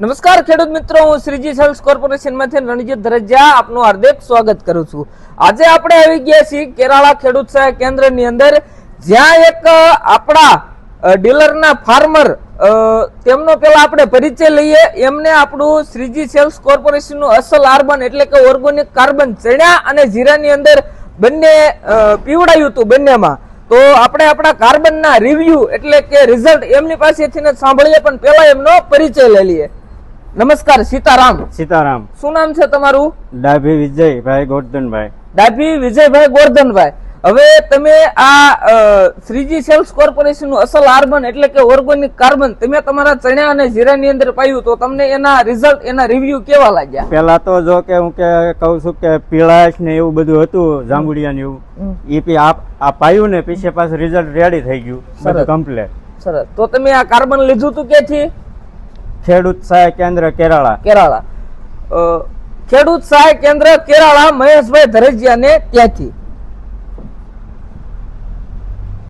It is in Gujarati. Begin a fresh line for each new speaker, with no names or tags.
નમસ્કાર ખેડૂત મિત્રો, હું શ્રીજી સેલ્સ કોર્પોરેશનમાંથી રણજીત ધરજા આપનું હાર્દિક સ્વાગત કરું છું. આજે આપણે આવી ગયા છીએ કેરાળા ખેડૂત સહાય કેન્દ્રની અંદર, જ્યાં એક આપણા ડીલરના ફાર્મર તેમનો પેલા આપણે પરિચય લઈએ. એમને આપણું શ્રીજી સેલ્સ કોર્પોરેશનનું અસલ આર્બન એટલે કે ઓર્ગોનિક કાર્બન ચણ્યા અને જીરાની અંદર બંને પીવડાયું હતું બંનેમાં. તો આપણે આપણા કાર્બનના રિવ્યુ એટલે કે રિઝલ્ટ એમની પાસેથી સાંભળીએ, પણ પહેલા એમનો પરિચય લઈ લઈએ. નમસ્કાર સીતારામ.
સીતારામ.
શું નામ છે તમારું?
ડાભી વિજયભાઈ ગોરધનભાઈ.
ડાભી વિજયભાઈ ગોરધનભાઈ. હવે તમે આ શ્રીજી સેલ્સ કોર્પોરેશનનું અસલ આર્બન એટલે કે ઓર્ગોનિક કાર્બન તમે તમારા ચણ્યા અને જીરાની અંદર પાયું તો તમને એના રિઝલ્ટ એના રિવ્યુ કેવા લાગ્યા?
પેલા તો જો કે હું કે કહું છું કે પીળાશ ને એવું બધું હતું જાંબુડિયા ને એવું. એ પી આ પાયું ને પીછે પાછું રિઝલ્ટ રેડી થઈ ગયું.
સરસ.
કમ્પ્લેટ
સરસ. તો તમે આ કાર્બન લીધું હતું ક્યાંથી?
ખેડૂત સહાય કેન્દ્ર કેરાળા.
કેરાળા. ખેડૂત સહાય કેન્દ્ર કેરાળા મહેશભાઈ ધરજીયાને ત્યાંથી.